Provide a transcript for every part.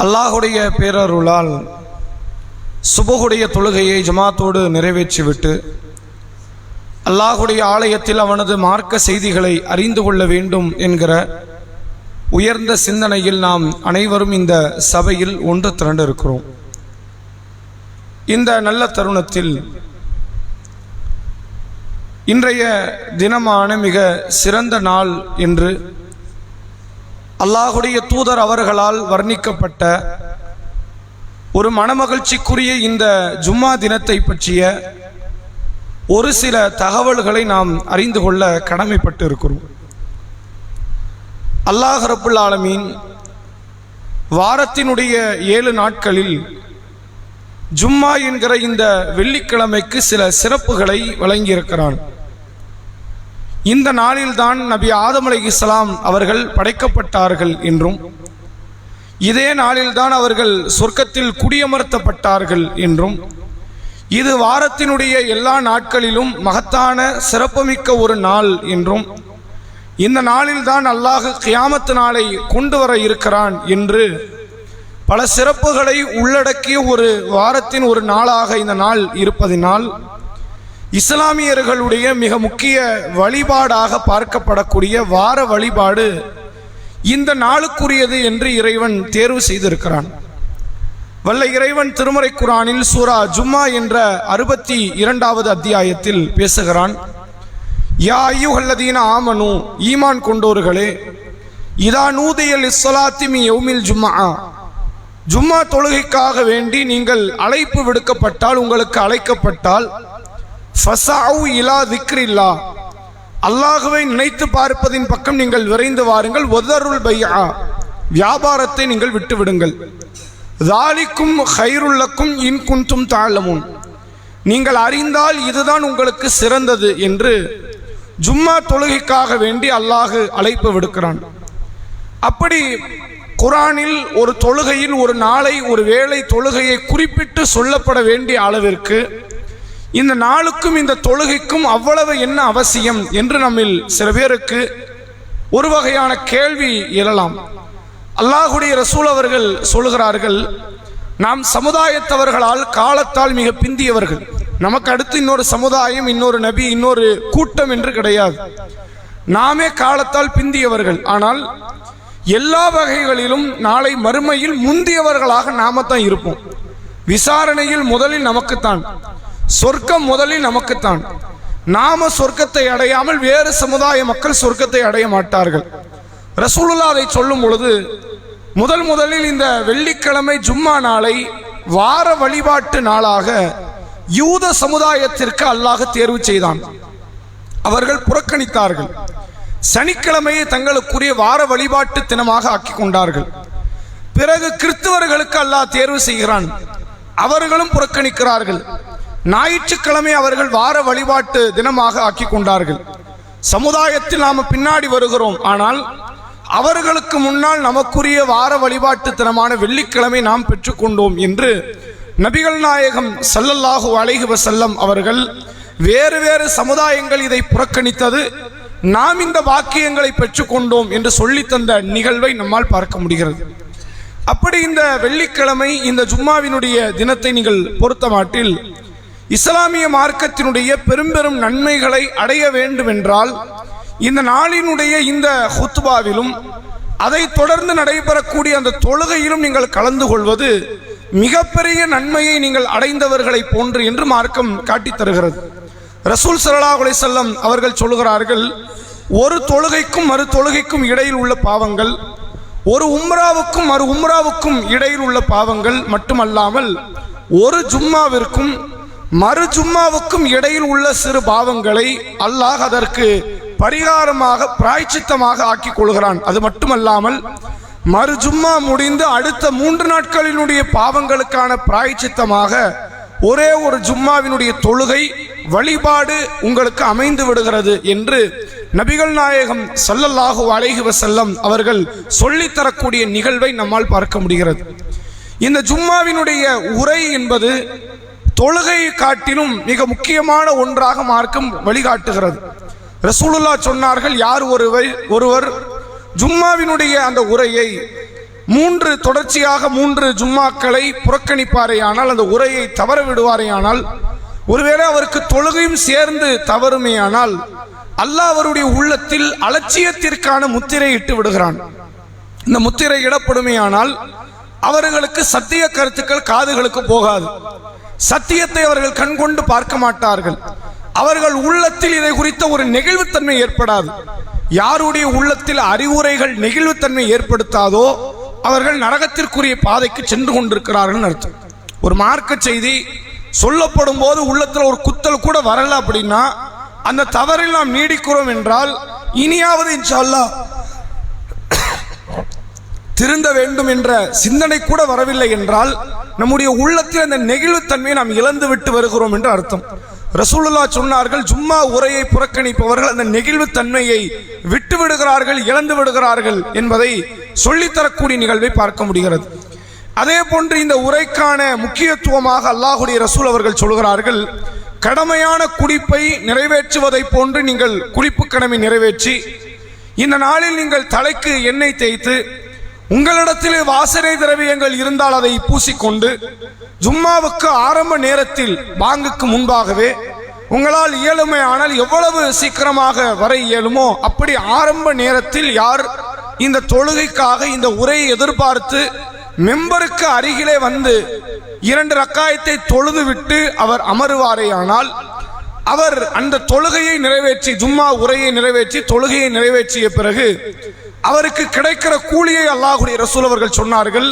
அல்லாஹுடைய பேரருளால் சுபகுடைய தொழுகையை ஜமாத்தோடு நிறைவேற்றிவிட்டு அல்லாஹுடைய ஆலயத்தில் அவனது மார்க்க செய்திகளை அறிந்து கொள்ள வேண்டும் என்கிற உயர்ந்த சிந்தனையில் நாம் அனைவரும் இந்த சபையில் ஒன்று திரண்டிருக்கிறோம். இந்த நல்ல தருணத்தில் இன்றைய தினமான மிக சிறந்த நாள் என்று அல்லாஹுடைய தூதர் அவர்களால் வர்ணிக்கப்பட்ட ஒரு மனமகிழ்ச்சிக்குரிய இந்த ஜும்மா தினத்தை பற்றிய ஒரு சில தகவல்களை நாம் அறிந்து கொள்ள கடமைப்பட்டு இருக்கிறோம் அல்லாஹ் ரபுல் ஆலமீன் வாரத்தினுடைய ஏழு நாட்களில் ஜும்மா என்கிற இந்த வெள்ளிக்கிழமைக்கு சில சிறப்புகளை வழங்கியிருக்கிறான். இந்த நாளில்தான் நபி ஆதம் அலை இஸ்லாம் அவர்கள் படைக்கப்பட்டார்கள் என்றும் இதே நாளில்தான் அவர்கள் சொர்க்கத்தில் குடியமர்த்தப்பட்டார்கள் என்றும் இது வாரத்தினுடைய எல்லா நாட்களிலும் மகத்தான சிறப்புமிக்க ஒரு நாள் என்றும் இந்த நாளில்தான் அல்லாஹ் கியாமத்து நாளை கொண்டு வர இருக்கிறான் என்று பல சிறப்புகளை உள்ளடக்கிய ஒரு வாரத்தின் ஒரு நாளாக இந்த நாள் இருப்பதினால் இஸ்லாமியர்களுடைய மிக முக்கிய வழிபாடாக பார்க்கப்படக்கூடிய வார வழிபாடு இந்த நாளுக்குரியது என்று இறைவன் தேர்வு செய்திருக்கிறான். வல்ல இறைவன் திருமறை குரானில் சூரா ஜும்மா என்ற அறுபத்தி இரண்டாவது அத்தியாயத்தில் பேசுகிறான். யா ஐயுஹல்லதீன ஆமனு ஈமான் கொண்டோர்களே இதா நூதியல் இஸ்லாத்தி மி யௌமில் ஜும்மா. ஜும்மா தொழுகைக்காக வேண்டி நீங்கள் அழைப்பு விடுக்கப்பட்டால் உங்களுக்கு அழைக்கப்பட்டால் ஃபசாவு இலா திக்ரில்லா. அல்லாஹுவை நினைத்து பார்ப்பதின் பக்கம் நீங்கள் விரைந்து வாருங்கள். ஒதருள் பையா வியாபாரத்தை நீங்கள் விட்டுவிடுங்கள். தாலிக்கும் ஹைருள்ளக்கும் இன் தாழமும் நீங்கள் அறிந்தால் இதுதான் உங்களுக்கு சிறந்தது என்று ஜும்மா தொழுகைக்காக வேண்டி அல்லாஹு அழைப்பு விடுக்கிறான். அப்படி குரானில் ஒரு தொழுகையில் ஒரு நாளை ஒரு வேளை தொழுகையை குறிப்பிட்டு சொல்லப்பட வேண்டிய அளவிற்கு இந்த நாளுக்கும் இந்த தொழுகைக்கும் அவ்வளவு என்ன அவசியம் என்று நம்மில் சில பேருக்கு ஒரு வகையான கேள்வி எழலாம். அல்லாஹுடைய ரசூல் அவர்கள் சொல்கிறார்கள் நாம் சமுதாயத்தவர்களால் காலத்தால் மிக பிந்தியவர்கள். நமக்கு அடுத்து இன்னொரு சமுதாயம் இன்னொரு நபி இன்னொரு கூட்டம் என்று கிடையாது. நாமே காலத்தால் பிந்தியவர்கள். ஆனால் எல்லா வகைகளிலும் நாளை மறுமையில் முந்தியவர்களாக நாம தான் இருப்போம். விசாரணையில் முதலில் நமக்குத்தான். சொர்க்கம் முதலில் நமக்குத்தான். நாம சொர்க்கத்தை அடையாமல் வேறு சமுதாய மக்கள் சொர்க்கத்தை அடைய மாட்டார்கள். ரசூலுல்லா அதை சொல்லும் பொழுது முதல் முதலில் இந்த வெள்ளிக்கிழமை ஜும்மா நாளை வார வழிபாட்டு நாளாக யூத சமுதாயத்திற்கு அல்லாஹ் தேர்வு செய்தான். அவர்கள் புறக்கணித்தார்கள். சனிக்கிழமையை தங்களுக்குரிய வார வழிபாட்டு தினமாக ஆக்கி கொண்டார்கள். பிறகு கிறிஸ்தவர்களுக்கு அல்லாஹ் தேர்வு செய்கிறான். அவர்களும் புறக்கணிக்கிறார்கள். ஞாயிற்றுக்கிழமை அவர்கள் வார வழிபாட்டு தினமாக ஆக்கி கொண்டார்கள் சமுதாயத்தில் நாம் பின்னாடி வருகிறோம். ஆனால் அவர்களுக்கு முன்னால் நமக்குரிய வார வழிபாட்டு தினமான வெள்ளிக்கிழமை நாம் பெற்றுக்கொண்டோம் என்று நபிகள் நாயகம் சல்லல்லாஹு அலைஹி வசல்லம் அவர்கள் வேறு வேறு சமுதாயங்கள் இதை புறக்கணித்தது. நாம் இந்த வாக்கியங்களை பெற்றுக்கொண்டோம் என்று சொல்லி தந்த நிகழ்வை நம்மால் பார்க்க முடிகிறது. அப்படி இந்த வெள்ளிக்கிழமை இந்த ஜும்மாவினுடைய தினத்தை நீங்கள் பொறுத்த மாட்டில் இஸ்லாமிய மார்க்கத்தினுடைய பெரும்பெரும் நன்மைகளை அடைய வேண்டும் என்றால் இந்த நாளினுடைய இந்த ஹுத்பாவிலும் அதை தொடர்ந்து நடைபெறக்கூடிய அந்த தொழுகையிலும் நீங்கள் கலந்து கொள்வது மிகப்பெரிய நன்மையை நீங்கள் அடைந்தவர்களை போன்று என்று மார்க்கம் காட்டித் தருகிறது. ரசூல் சல்லா செல்லம் அவர்கள் சொல்கிறார்கள் ஒரு தொழுகைக்கும் மறு தொழுகைக்கும் இடையில் உள்ள பாவங்கள் ஒரு உம்ராவுக்கும் மறு உம்ராவுக்கும் இடையில் உள்ள பாவங்கள் மட்டுமல்லாமல் ஒரு ஜும்மாவிற்கும் மறு ஜும்மாவுக்கும் இடையில் உள்ள சிறு பாவங்களை அல்லாஹ் அதற்கு பரிகாரமாக பிராய்ச்சித்தமாக ஆக்கிக் கொள்கிறான். அது மட்டுமல்லாமல் மறு ஜும்மா முடிந்து அடுத்த மூன்று நாட்களினுடைய பாவங்களுக்கான பிராய்ச்சித்தமாக ஒரே ஒரு ஜும்மாவினுடைய தொழுகை வழிபாடு உங்களுக்கு அமைந்து விடுகிறது என்று நபிகள் நாயகம் சல்லல்லாஹு அலைஹி வசல்லம் அவர்கள் சொல்லித் தரக்கூடிய நிகழ்வை நம்மால் பார்க்க முடிகிறது. இந்த ஜும்மாவினுடைய உரை என்பது தொழுகையை காட்டிலும் மிக முக்கியமான ஒன்றாக மார்க்கம் வழிகாட்டுகிறது. ரசூலுல்லா சொன்னார்கள் யார் ஒருவர் ஒருவர் ஜும்மாவினுடைய அந்த உரையை மூன்று தொடர்ச்சியாக மூன்று ஜும்மாக்களை புறக்கணிப்பாரேயானால் அந்த உரையை தவற விடுவாரேயானால் ஒருவேளை அவருக்கு தொழுகையும் சேர்ந்து தவறுமேயானால் அல்லாஹ் அவருடைய உள்ளத்தில் அலட்சியத்திற்கான முத்திரை இட்டு விடுகிறான். இந்த முத்திரை இடப்படுமேயானால் அவர்களுக்கு சத்திய கருத்துக்கள் காதுகளுக்கு போகாது. சத்தியத்தை அவர்கள் கண்கொண்டு பார்க்க மாட்டார்கள். அவர்கள் உள்ளத்தில் இதை குறித்த ஒரு நெகிழ்வுத்தன்மை ஏற்படாது. யாருடைய உள்ளத்தில் அறிவுரைகள் நெகிழ்வுத்தன்மை ஏற்படுத்தாதோ அவர்கள் நரகத்திற்குரிய பாதைக்கு சென்று கொண்டிருக்கிறார்கள் அர்த்தம். ஒரு மார்க்க செய்தி சொல்லப்படும் போது உள்ளத்தில் ஒரு குத்தல் கூட வரல அப்படின்னா அந்த தவறில் நாம் நீடிக்கிறோம் என்றால் இனியாவது இன்ஷா அல்லாஹ் திருந்த வேண்டும் என்ற சிந்தனை கூட வரவில்லை என்றால் நம்முடைய உள்ளத்தில் அந்த நெகிழ்வுத்தன்மையை நாம் இழந்து விட்டு வருகிறோம் என்று அர்த்தம். ரசூலுல்லா சொன்னார்கள் ஜும்மா உரையை புறக்கணிப்பவர்கள் அந்த நெகிழ்வுத்தன்மையை விட்டு விடுகிறார்கள் இழந்து விடுகிறார்கள் என்பதை சொல்லித்தரக்கூடிய நிகழ்வை பார்க்க முடிகிறது. அதே போன்று இந்த உரைக்கான முக்கியத்துவமாக அல்லாஹுடைய ரசூல் அவர்கள் சொல்கிறார்கள் கடமையான குடிப்பை நிறைவேற்றுவதை போன்று நீங்கள் குடிப்பு கடமை நிறைவேற்றி இந்த நாளில் நீங்கள் தலைக்கு எண்ணெய் தேய்த்து உங்களிடத்தில் வாசனை திரவியங்கள் இருந்தால் அதை பூசிக்கொண்டு ஜும்மாவுக்கு ஆரம்ப நேரத்தில் பாங்குக்கு முன்பாகவே உங்களால் இயலுமையானால் எவ்வளவு சீக்கிரமாக வர இயலுமோ அப்படி ஆரம்ப நேரத்தில் யார் இந்த தொழுகைக்காக இந்த உரையை எதிர்பார்த்து மெம்பருக்கு அருகிலே வந்து இரண்டு ரக்காயத்தை தொழுது விட்டு அவர் அமருவாரேயானால் அவர் அந்த தொழுகையை நிறைவேற்றி ஜும்மா உரையை நிறைவேற்றி தொழுகையை நிறைவேற்றிய பிறகு அவருக்கு கிடைக்கிற கூலியை அல்லாஹுடைய ரசூல் அவர்கள் சொன்னார்கள்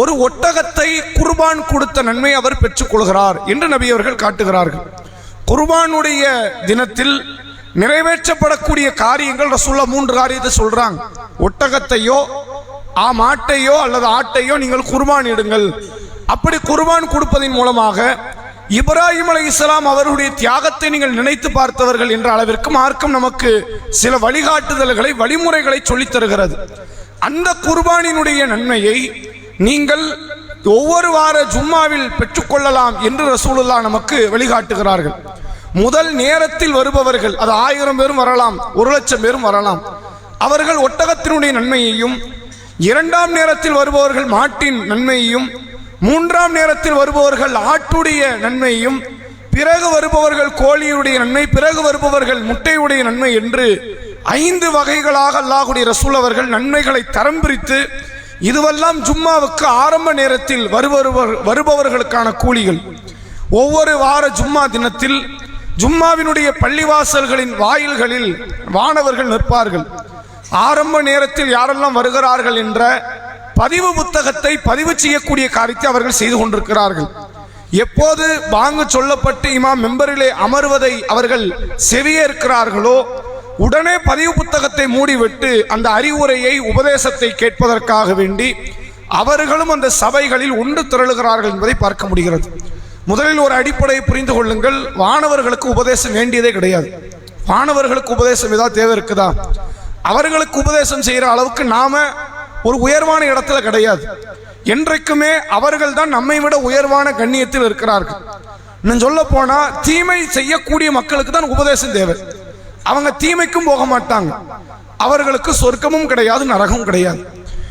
ஒரு ஒட்டகத்தை குர்பான் கொடுத்த நன்மை அவர் பெற்றுக்கொள்கிறார் என்று நபி அவர்கள் காட்டுகிறார்கள். குர்பானுடைய தினத்தில் நிறைவேற்றப்படக்கூடிய காரியங்கள் ரசூல்லா மூன்று காரியத்தை சொல்றாங்க. ஒட்டகத்தையோ ஆ மாட்டையோ அல்லது ஆட்டையோ நீங்கள் குர்பான் இடுங்கள். அப்படி குர்பான் கொடுப்பதன் மூலமாக இப்ராஹிம் அலி இஸ்லாம் அவருடைய தியாகத்தை நீங்கள் நினைத்து பார்த்தவர்கள் என்ற அளவிற்கு மார்க்கம் நமக்கு சில வழிகாட்டுதல்களை வழிமுறைகளை சொல்லித் தருகிறது. அந்த குர்பானினுடைய நன்மையை நீங்கள் ஒவ்வொரு வார ஜும்மாவில் பெற்றுக்கொள்ளலாம் என்று ரசூலுல்லா நமக்கு வழிகாட்டுகிறார்கள். முதல் நேரத்தில் வருபவர்கள் அது ஆயிரம் பேரும் வரலாம் ஒரு லட்சம் பேரும் வரலாம். அவர்கள் ஒட்டகத்தினுடைய நன்மையையும் இரண்டாம் நேரத்தில் வருபவர்கள் மாட்டின் நன்மையையும் மூன்றாம் நேரத்தில் வருபவர்கள் ஆட்டுடைய நன்மையும் பிறகு வருபவர்கள் கோழியுடைய நன்மை பிறகு வருபவர்கள் முட்டையுடைய நன்மை என்று ஐந்து வகைகளாக அல்லாஹுடைய ரசூல் அவர்கள் நன்மைகளை தரம் பிரித்து இதுவெல்லாம் ஜும்மாவுக்கு ஆரம்ப நேரத்தில் வருபவர் வருபவர்களுக்கான கூலிகள். ஒவ்வொரு வார ஜும்மா தினத்தில் ஜும்மாவினுடைய பள்ளிவாசல்களின் வாயில்களில் வானவர்கள் நிற்பார்கள். ஆரம்ப நேரத்தில் யாரெல்லாம் வருகிறார்கள் என்ற பதிவு புத்தகத்தை பதிவு செய்யக்கூடிய காரியத்தை அவர்கள் செய்து கொண்டிருக்கிறார்கள். எப்போது பாங்கு சொல்லப்பட்டு இமாம் மெம்பரிலே அமர்வதை அவர்கள் செவியேற்கிறார்களோ உடனே பதிவு புத்தகத்தை மூடிவிட்டு அந்த அறிவுரையை உபதேசத்தை கேட்பதற்காக வேண்டி அவர்களும் அந்த சபைகளில் ஒன்று திரளுகிறார்கள் என்பதை பார்க்க முடிகிறது. முதலில் ஒரு அடிப்படையை புரிந்து கொள்ளுங்கள். வானவர்களுக்கு உபதேசம் வேண்டியதே கிடையாது. வானவர்களுக்கு உபதேசம் ஏதாவது தேவை இருக்குதா? அவர்களுக்கு உபதேசம் செய்கிற அளவுக்கு நாம ஒரு உயர்வான இடத்துல கிடையாது. என்றைக்குமே அவர்கள் தான் நம்மை விட உயர்வான கண்ணியத்தில் இருக்கிறார்கள். இன்னும் சொல்ல போனா தீமை செய்யக்கூடிய மக்களுக்கு தான் உபதேசம் தேவை. அவங்க தீமைக்கும் போக மாட்டாங்க. அவர்களுக்கு சொர்க்கமும் கிடையாது நரகமும் கிடையாது.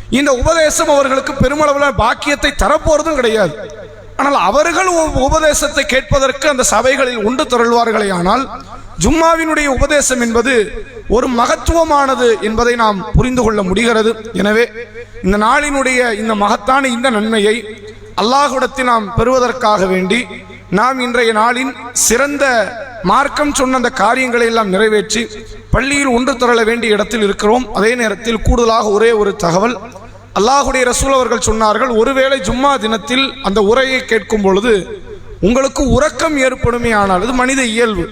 இந்த உபதேசம் அவர்களுக்கு பெருமளவில் பாக்கியத்தை தரப்போறதும் கிடையாது. ஆனால் அவர்கள் உ- உபதேசத்தை கேட்பதற்கு அந்த சபைகளில் உண்டு திரள்வார்களே ஆனால் ஜும்மாவினுடைய உபதேசம் என்பது ஒரு மகத்துவமானது என்பதை நாம் புரிந்து கொள்ள முடிகிறது. எனவே இந்த நாளினுடைய இந்த மகத்தான இந்த நன்மையை அல்லாஹுடத்தில் நாம் பெறுவதற்காக வேண்டி நாம் இன்றைய நாளின் சிறந்த மார்க்கம் சொன்ன அந்த காரியங்களை எல்லாம் நிறைவேற்றி பள்ளியில் ஒன்று திரள வேண்டிய இடத்தில் இருக்கிறோம். அதே நேரத்தில் கூடுதலாக ஒரே ஒரு தகவல். அல்லாஹுடைய ரசூல் அவர்கள் சொன்னார்கள் ஒருவேளை ஜும்மா தினத்தில் அந்த உரையை கேட்கும் பொழுது உங்களுக்கு உறக்கம் ஏற்படுமே ஆனால் அது மனித இயல்பு.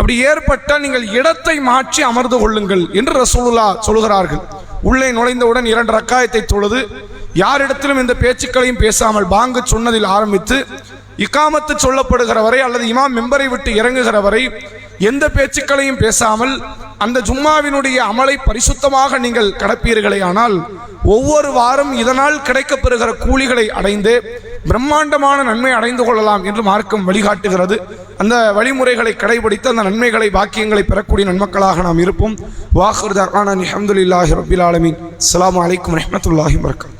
அப்படி ஏற்பட்டால் நீங்கள் இடத்தை மாற்றி அமர்ந்து கொள்ளுங்கள் என்று ரசூலுல்லா சொல்கிறார்கள். உள்ளே நுழைந்தவுடன் இரண்டு ரக்காயத்தை தொழுது யாரிடத்திலும் இந்த பேச்சுக்களையும் பேசாமல் பாங்கு சொன்னதில் ஆரம்பித்து இக்காமத்து சொல்லப்படுகிற வரை அல்லது இமாம் மெம்பரை விட்டு இறங்குகிற வரை எந்த பேச்சுக்களையும் பேசாமல் அந்த ஜும்மாவினுடைய அமலை பரிசுத்தமாக நீங்கள் கடப்பீர்களே ஆனால் ஒவ்வொரு வாரம் இதனால் கிடைக்கப்பெறுகிற கூலிகளை அடைந்து பிரம்மாண்டமான நன்மை அடைந்து கொள்ளலாம் என்று மார்க்கம் வழிகாட்டுகிறது. அந்த வழிமுறைகளை கடைபிடித்து அந்த நன்மைகளை பாக்கியங்களை பெறக்கூடிய நன்மக்களாக நாம் இருப்போம். வாஹுர் தகான அஹமதுல்லாஹி ரபில் ஆலமின். அலாம் அலைக்கும் ரஹ்மத்துல்லாஹி வரகாத்